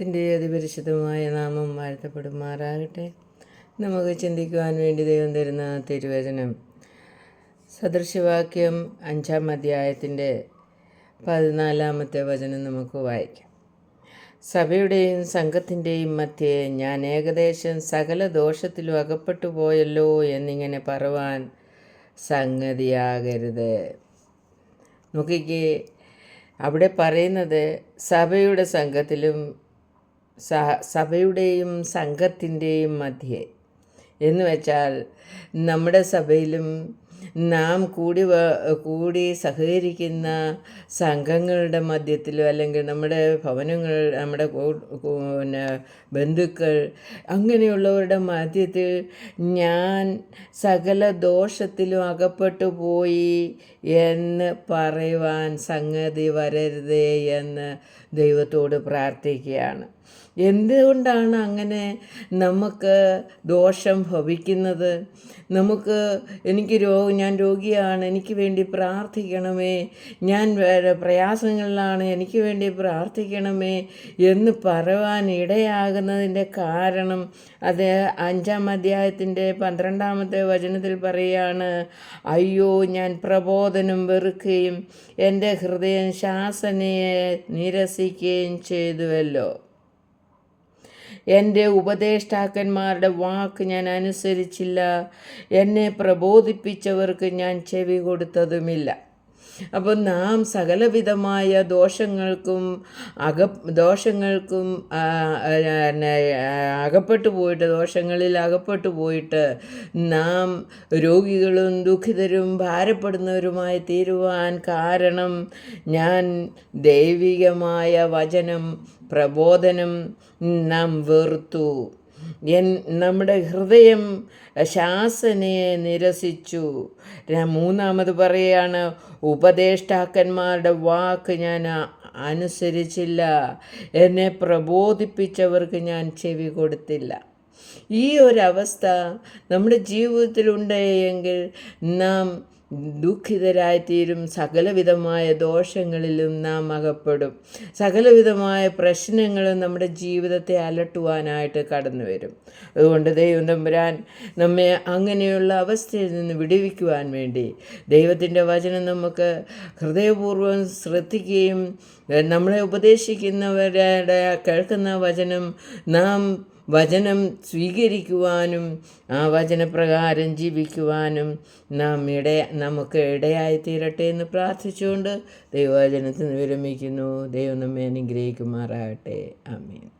ദൈവത്തിന്റെ അതിപരിശുദ്ധമായ നാമം വാഴ്ത്തപ്പെടുമാറാകട്ടെ. നമുക്ക് ചിന്തിക്കുവാൻ വേണ്ടി ദൈവം തരുന്ന തിരുവചനം. സദൃശവാക്യം അഞ്ചാം അധ്യായത്തിന്റെ പതിനാലാമത്തെ വചനം നമുക്ക് വായിക്കാം. സഭയുടെയും സംഘത്തിന്റെയും മധ്യേ ഞാൻ ഏകദേശം സകല ദോഷത്തിലും അകപ്പെട്ടു പോയല്ലോ എന്നിങ്ങനെ പറവാൻ സംഗതിയാകരുത്. നോക്കിക്കേ അവിടെ പറയുന്നത് സഭയുടെ സംഘത്തിലും സഭയുടെയും സംഘത്തിന്റെയും മധ്യേ. എന്ന് വെച്ചാൽ നമ്മുടെ സഭയിലും നാം കൂടി കൂടി സഹകരിക്കുന്ന സംഘങ്ങളുടെ മധ്യത്തിലോ അല്ലെങ്കിൽ നമ്മുടെ ഭവനങ്ങൾ നമ്മുടെ പിന്നെ ബന്ധുക്കൾ അങ്ങനെയുള്ളവരുടെ മധ്യത്തിൽ ഞാൻ സകല ദോഷത്തിലും അകപ്പെട്ടു പോയി എന്ന് പറയുവാൻ സംഗതി വരരുതേ എന്ന് ദൈവത്തോട് പ്രാർത്ഥിക്കുകയാണ്. എന്തുകൊണ്ടാണ് അങ്ങനെ നമുക്ക് ദോഷം ഭവിക്കുന്നത്? നമുക്ക് എനിക്ക് രോഗം ഞാൻ രോഗിയാണ് എനിക്ക് വേണ്ടി പ്രാർത്ഥിക്കണമേ. ഞാൻ പ്രയാസങ്ങളിലാണ് എനിക്ക് വേണ്ടി പ്രാർത്ഥിക്കണമേ എന്ന് പറയുവാൻ ഇടയാകുന്നതിന്റെ കാരണം അത് അഞ്ചാം അധ്യായത്തിന്റെ പന്ത്രണ്ടാമത്തെ വചനത്തിൽ പറയുകയാണ് അയ്യോ ഞാൻ പ്രബോധനം വെറുക്കുകയും എന്റെ ഹൃദയം ശാസനയെ നിരസിക്കുകയും ചെയ്തുവല്ലോ. എന്റെ ഉപദേഷ്ടാക്കന്മാരുടെ വാക്ക് ഞാൻ അനുസരിച്ചില്ല. എന്നെ പ്രബോധിപ്പിച്ചവർക്ക് ഞാൻ ചെവി കൊടുത്തതുമില്ല. അപ്പോൾ നാം സകലവിധമായ ദോഷങ്ങൾക്കും അക ദോഷങ്ങൾക്കും അകപ്പെട്ടു പോയിട്ട് ദോഷങ്ങളിൽ അകപ്പെട്ടു പോയിട്ട് നാം രോഗികളും ദുഃഖിതരും ഭാരപ്പെടുന്നവരുമായി തീരുവാൻ കാരണം ഞാൻ ദൈവികമായ വചനം പ്രബോധനം നാം വെറുത്തു. എൻ നമ്മുടെ ഹൃദയം ശാസനയെ നിരസിച്ചു. മൂന്നാമത് പറയുകയാണ് ഉപദേഷ്ടാക്കന്മാരുടെ വാക്ക് ഞാൻ അനുസരിച്ചില്ല. എന്നെ പ്രബോധിപ്പിച്ചവർക്ക് ഞാൻ ചെവി കൊടുത്തില്ല. ഈ ഒരവസ്ഥ നമ്മുടെ ജീവിതത്തിലുണ്ട് എങ്കിൽ നാം ദുഃഖിതരായിത്തീരും. സകലവിധമായ ദോഷങ്ങളിലും നാം അകപ്പെടും. സകലവിധമായ പ്രശ്നങ്ങളും നമ്മുടെ ജീവിതത്തെ അലട്ടുവാനായിട്ട് കടന്നു വരും അതുകൊണ്ട് ദൈവം തമ്പുരാൻ നമ്മെ അങ്ങനെയുള്ള അവസ്ഥയിൽ നിന്ന് വിടുവിക്കുവാൻ വേണ്ടി ദൈവത്തിന്റെ വചനം നമുക്ക് ഹൃദയപൂർവം ശ്രദ്ധിക്കുകയും നമ്മളെ ഉപദേശിക്കുന്നവരുടെ കേൾക്കുന്ന വചനം നാം വചനം സ്വീകരിക്കുവാനും ആ വചനപ്രകാരം ജീവിക്കുവാനും നാം ഇട നമുക്ക് ഇടയായി തീരട്ടെ എന്ന് പ്രാർത്ഥിച്ചുകൊണ്ട് ദൈവവചനത്തിന് വിരമിക്കുന്നു. ദൈവം നമ്മെ അനുഗ്രഹിക്കുമാറാകട്ടെ. ആമീൻ.